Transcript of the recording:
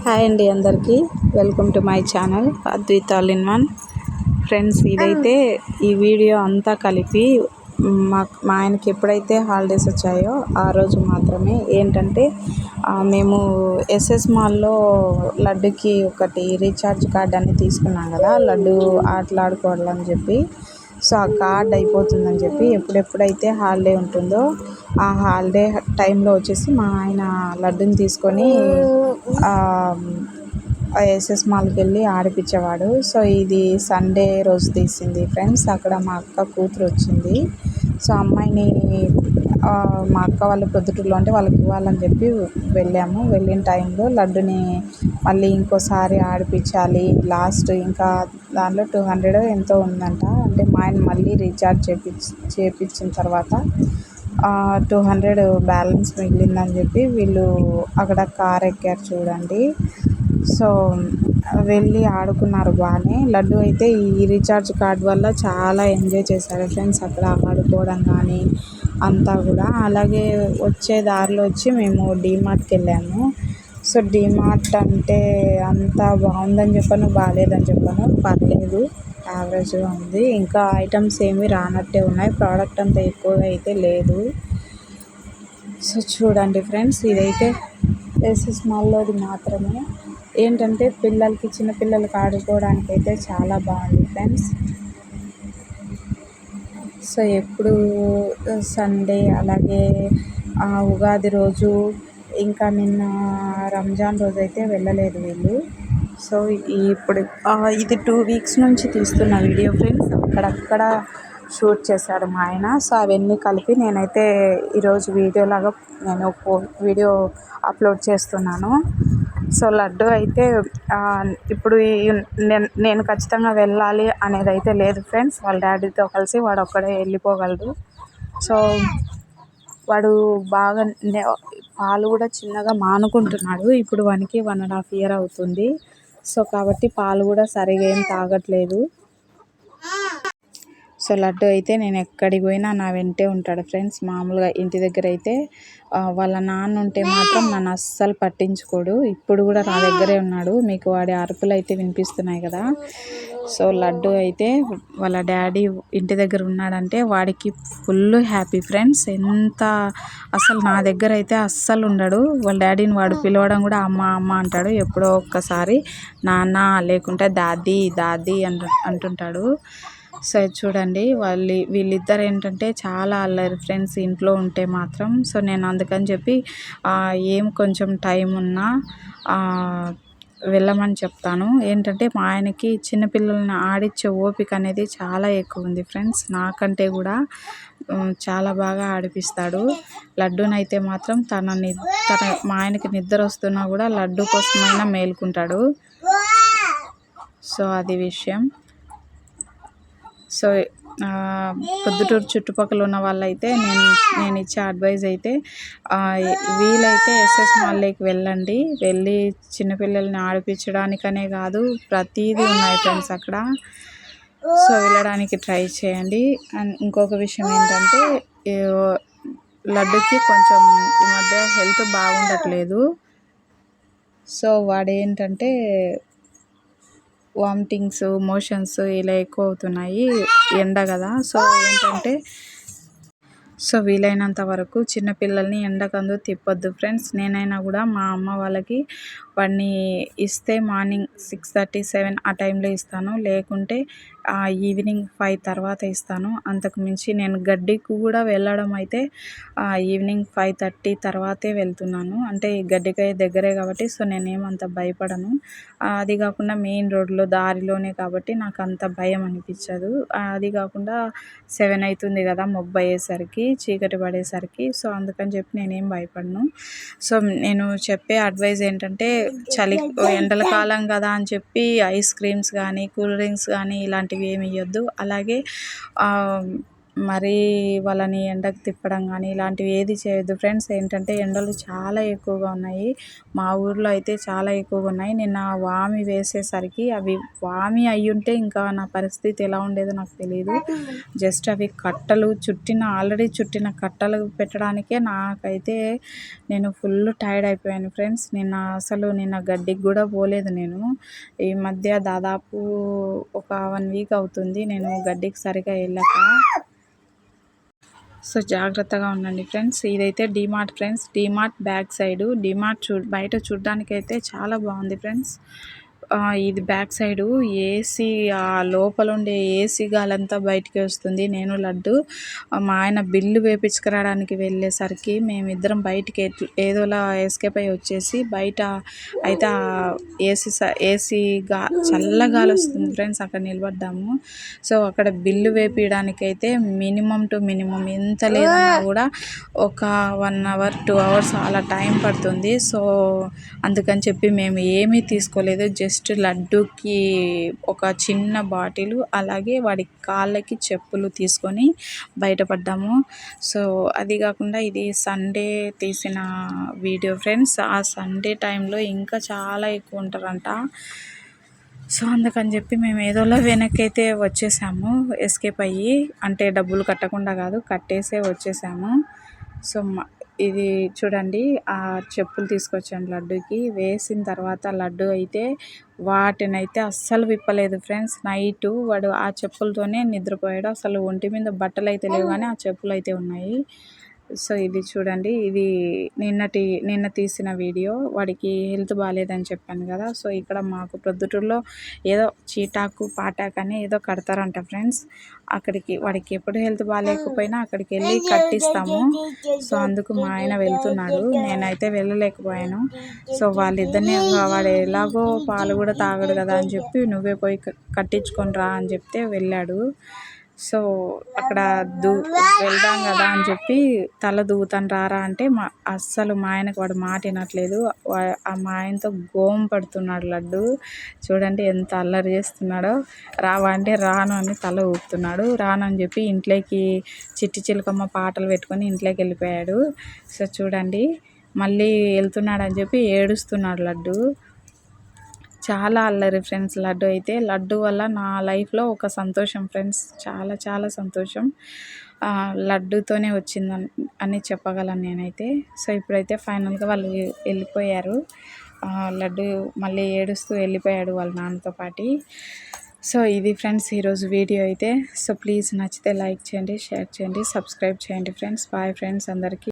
Hi అండి అందరికీ. Welcome to my channel Advaith all in one. Friends ఇదైతే ఈ వీడియో అంతా కలిపి మా మా ఆయనకి ఎప్పుడైతే హాలిడేస్ వచ్చాయో ఆ రోజు మాత్రమే ఏంటంటే మేము ఎస్ఎస్ మాల్లో లడ్డుకి ఒకటి రీఛార్జ్ కార్డ్ అని తీసుకున్నాం కదా లడ్డు ఆటలాడుకోవాలని చెప్పి. సో ఆ కార్డ్ అయిపోతుందని చెప్పి ఎప్పుడెప్పుడైతే హాలిడే ఉంటుందో ఆ హాలిడే టైంలో వచ్చేసి మా ఆయన లడ్డుని తీసుకొని ఎస్ఎస్ మాల్కి వెళ్ళి ఆడిపించేవాడు సో ఇది సండే రోజు తీసింది ఫ్రెండ్స్. అక్కడ మా అక్క కూతురు వచ్చింది సో అమ్మాయిని మా అక్క వాళ్ళ ప్రొద్దుటూరులో అంటే వాళ్ళకి ఇవ్వాలని చెప్పి వెళ్ళాము. వెళ్ళిన టైంలో లడ్డుని మళ్ళీ ఇంకోసారి ఆడిపించాలి. లాస్ట్ ఇంకా దానిలో టూ హండ్రెడ్ ఎంతో ఉందంట. అంటే మా ఆయన మళ్ళీ రీఛార్జ్ చేపించి చేపించిన తర్వాత టూ హండ్రెడ్ బ్యాలెన్స్ మిగిలిందని చెప్పి వీళ్ళు అక్కడ కార్ ఎక్కారు చూడండి. సో వెళ్ళి ఆడుకున్నారు బాగానే. లడ్డు అయితే ఈ రీఛార్జ్ కార్డ్ వల్ల చాలా ఎంజాయ్ చేశారు. ఫ్రెండ్స్ అక్కడ ఆడుకోవడం కానీ అంతా కూడా. అలాగే వచ్చే దారిలో వచ్చి మేము డీమార్ట్కి వెళ్ళాము సో డీమార్ట్ అంటే అంత బాగుందని చెప్పాను బాగాలేదని చెప్పాను. పర్లేదు యావరేజ్గా ఉంది. ఇంకా ఐటమ్స్ ఏమీ రానట్టే ఉన్నాయి. ప్రోడక్ట్ అంత ఎక్కువగా అయితే లేదు. సో చూడండి ఫ్రెండ్స్ ఇదైతే ఎస్ఎస్ మాల్లోది మాత్రమే. ఏంటంటే పిల్లలకి చిన్నపిల్లలకి ఆడుకోవడానికి అయితే చాలా బాగుంది ఫ్రెండ్స్. సో ఎప్పుడు సండే అలాగే ఉగాది రోజు ఇంకా నిన్న రంజాన్ రోజు అయితే వెళ్ళలేదు వీళ్ళు. సో ఇప్పుడు ఇది టూ వీక్స్ నుంచి తీస్తున్న వీడియో ఫ్రెండ్స్. అక్కడక్కడ షూట్ చేశాడు మా ఆయన. సో అవన్నీ కలిపి నేనైతే ఈరోజు వీడియోలాగా నేను వీడియో అప్లోడ్ చేస్తున్నాను. సో లడ్డు అయితే ఇప్పుడు నేను నేను ఖచ్చితంగా వెళ్ళాలి అనేది అయితే లేదు ఫ్రెండ్స్. వాళ్ళ డాడీతో కలిసి వాడు ఒక్కడే వెళ్ళిపోగలడు. సో వాడు బాగా పాలు కూడా చిన్నగా మానుకుంటున్నాడు. ఇప్పుడు వానికి వన్ అండ్ హాఫ్ ఇయర్ అవుతుంది. సో కాబట్టి పాలు కూడా సరిగా ఏం తాగట్లేదు. సో లడ్డు అయితే నేను ఎక్కడికి పోయినా నా వెంటే ఉంటాడు ఫ్రెండ్స్. మామూలుగా ఇంటి దగ్గర అయితే వాళ్ళ నాన్న ఉంటే మాత్రం నన్ను అస్సలు పట్టించుకోడు. ఇప్పుడు కూడా నా దగ్గరే ఉన్నాడు. మీకు వాడి అరుపులు అయితే వినిపిస్తున్నాయి కదా. సో లడ్డు అయితే వాళ్ళ డాడీ ఇంటి దగ్గర ఉన్నాడంటే వాడికి ఫుల్ హ్యాపీ ఫ్రెండ్స్. ఎంత అసలు నా దగ్గర అయితే అస్సలు ఉండడు. వాళ్ళ డాడీని వాడు పిలవడం కూడా అమ్మ అమ్మ అంటాడు. ఎప్పుడో ఒక్కసారి నాన్న లేకుంటే దాది దాది అంటు అంటుంటాడు. సరే చూడండి వాళ్ళు వీళ్ళిద్దరు ఏంటంటే చాలా అల్లరి ఫ్రెండ్స్ ఇంట్లో ఉంటే మాత్రం. సో నేను అందుకని చెప్పి ఏం కొంచెం టైం ఉన్నా వెళ్ళమని చెప్తాను. ఏంటంటే మా ఆయనకి చిన్నపిల్లల్ని ఆడిచ్చే ఓపిక అనేది చాలా ఎక్కువ ఉంది ఫ్రెండ్స్. నాకంటే కూడా చాలా బాగా ఆడిపిస్తాడు. లడ్డూనైతే మాత్రం తన తన మా ఆయనకి నిద్ర వస్తున్నా కూడా లడ్డు కోసమైనా మేలుకుంటాడు. సో అది విషయం. సో పొద్దుటూరు చుట్టుపక్కల ఉన్న వాళ్ళైతే నేను నేను ఇచ్చే అడ్వైజ్ అయితే వీలైతే ఎస్ఎస్ మాల్లోకి వెళ్ళండి. వెళ్ళి చిన్నపిల్లల్ని ఆడిపించడానికనే కాదు ప్రతీది ఉన్నాయి ఫ్రెండ్స్ అక్కడ. సో వెళ్ళడానికి ట్రై చేయండి. అండ్ ఇంకొక విషయం ఏంటంటే లడ్డుకి కొంచెం ఈ మధ్య హెల్త్ బాగుండట్లేదు. సో వాడేంటంటే వామిటింగ్స్ మోషన్స్ ఇలా ఎక్కువ అవుతున్నాయి ఎండ కదా. సో ఏంటంటే సో వీలైనంత వరకు చిన్నపిల్లల్ని ఎండకందు తిప్పొద్దు ఫ్రెండ్స్. నేనైనా కూడా మా అమ్మ వాళ్ళకి వాడిని ఇస్తే మార్నింగ్ సిక్స్ థర్టీ సెవెన్ ఆ టైంలో ఇస్తాను. లేకుంటే ఈవినింగ్ ఫైవ్ తర్వాత ఇస్తాను. అంతకు మించి నేను గడ్డికి కూడా వెళ్ళడం అయితే ఈవినింగ్ ఫైవ్ థర్టీ తర్వాతే వెళ్తున్నాను. అంటే గడ్డికాయ దగ్గరే కాబట్టి సో నేనేమంత భయపడను. అది కాకుండా మెయిన్ రోడ్లో దారిలోనే కాబట్టి నాకు అంత భయం అనిపించదు. అది కాకుండా సెవెన్ అవుతుంది కదా మొబ్బు అయ్యేసరికి చీకటి పడేసరికి. సో అందుకని చెప్పి నేనేం భయపడను. సో నేను చెప్పే అడ్వైజ్ ఏంటంటే చలి ఎండల కాలం కదా అని చెప్పి ఐస్ క్రీమ్స్ కానీ కూల్ డ్రింక్స్ కానీ ఇలాంటివి ఏమి ఇవ్వద్దు అలాగే మరీ వాళ్ళని ఎండకు తిప్పడం కానీ ఇలాంటివి ఏది చేయొద్దు. ఫ్రెండ్స్ ఏంటంటే ఎండలు చాలా ఎక్కువగా ఉన్నాయి. మా ఊర్లో అయితే చాలా ఎక్కువగా ఉన్నాయి. నిన్న వామి వేసేసరికి అవి వామి అయ్యుంటే ఇంకా నా పరిస్థితి ఎలా ఉండేదో నాకు తెలియదు జస్ట్ అవి కట్టలు చుట్టిన ఆల్రెడీ చుట్టిన కట్టలు పెట్టడానికే నాకైతే నేను ఫుల్ టైర్డ్ అయిపోయాను ఫ్రెండ్స్. నిన్న అసలు నిన్న గడ్డికి కూడా పోలేదు నేను. ఈ మధ్య దాదాపు ఒక వన్ వీక్ అవుతుంది నేను గడ్డికి సరిగా వెళ్ళక. సో జాగ్రత్తగా ఉండండి ఫ్రెండ్స్. ఇదైతే DMart friends. DMart back side. DMart చూ బయట చూడడానికి అయితే చాలా బాగుంది ఫ్రెండ్స్. ఇది బ్యాక్ సైడు ఏసీ ఆ లోపల ఉండే ఏసీ గాలంతా బయటికి వస్తుంది. నేను లడ్డు మా ఆయన బిల్లు వేపించుకురావడానికి వెళ్ళేసరికి మేమిద్దరం బయటికి ఏదోలా ఎస్కేప్ అయ్యి వచ్చేసి బయట అయితే ఏసీ ఏసీ గా చల్ల గాలి వస్తుంది ఫ్రెండ్స్ అక్కడ నిలబడ్డాము. సో అక్కడ బిల్లు వేపించడానికి అయితే మినిమం టు మినిమం ఎంత లేదన్నా కూడా ఒక వన్ అవర్ టూ అవర్స్ అలా టైం పడుతుంది. సో అందుకని చెప్పి మేము ఏమీ తీసుకోలేదు జస్ట్ జస్ట్ లడ్డూకి ఒక చిన్న బాటిల్ అలాగే వాడి కాళ్ళకి చెప్పులు తీసుకొని బయటపడ్డాము. సో అది కాకుండా ఇది సండే తీసిన వీడియో ఫ్రెండ్స్. ఆ సండే టైంలో ఇంకా చాలా ఎక్కువ ఉంటారంట. సో అందుకని చెప్పి మేము ఏదోలా వెనకైతే వచ్చేసాము. ఎస్కేప్ అయ్యి అంటే డబ్బులు కట్టకుండా కాదు కట్టేసే వచ్చేసాము. సో ఇది చూడండి ఆ చెప్పులు తీసుకొచ్చాను లడ్డూకి. వేసిన తర్వాత లడ్డు అయితే వాటినైతే అస్సలు విప్పలేదు ఫ్రెండ్స్. నైటు వాడు ఆ చెప్పులతోనే నిద్రపోయాడు. అసలు ఒంటి మీద బట్టలు అయితే లేవు కానీ ఆ చెప్పులు అయితే ఉన్నాయి. సో ఇది చూడండి ఇది నిన్నటి నిన్న తీసిన వీడియో. వాడికి హెల్త్ బాగాలేదని చెప్పాను కదా సో ఇక్కడ మాకు ప్రొద్దుటూరులో ఏదో చీటాకు పాటాకు అని ఏదో కడతారంట ఫ్రెండ్స్. అక్కడికి వాడికి ఎప్పుడు హెల్త్ బాగాలేకపోయినా అక్కడికి వెళ్ళి కట్టిస్తాము. సో అందుకు మా ఆయన వెళ్తున్నాడు. నేనైతే వెళ్ళలేకపోయాను. సో వాళ్ళిద్దరిని వాడు ఎలాగో పాలు కూడా తాగడు కదా అని చెప్పి నువ్వే పోయి కట్టించుకొని రా అని చెప్తే వెళ్ళాడు. సో అక్కడ దూ వెళ్దాం కదా అని చెప్పి తల దూతాను రారా అంటే మా అస్సలు మా ఆయనకు వాడు మాట వినట్లేదు. ఆ మా ఆయనతో గోం పడుతున్నాడు లడ్డు. చూడండి ఎంత అల్లరి చేస్తున్నాడో. రావా అంటే రాను అని తల ఊపుతున్నాడు. రాను అని చెప్పి ఇంట్లోకి చిట్టి చిలుకమ్మ పాటలు పెట్టుకొని ఇంట్లోకి వెళ్ళిపోయాడు. సో చూడండి మళ్ళీ వెళ్తున్నాడు అని చెప్పి ఏడుస్తున్నాడు లడ్డు. చాలా అల్లరి ఫ్రెండ్స్ లడ్డు అయితే. లడ్డు వల్ల నా లైఫ్లో ఒక సంతోషం ఫ్రెండ్స్. చాలా చాలా సంతోషం. లడ్డుతోనే వచ్చిందని అని చెప్పగలను నేనైతే. సో ఇప్పుడైతే ఫైనల్గా వాళ్ళు వెళ్ళిపోయారు. లడ్డు మళ్ళీ ఏడుస్తూ వెళ్ళిపోయాడు వాళ్ళ నాన్నతో పాటి. సో ఇది ఫ్రెండ్స్ ఈరోజు వీడియో అయితే. సో ప్లీజ్ నచ్చితే లైక్ చేయండి షేర్ చేయండి సబ్స్క్రైబ్ చేయండి ఫ్రెండ్స్. బాయ్ ఫ్రెండ్స్ అందరికీ.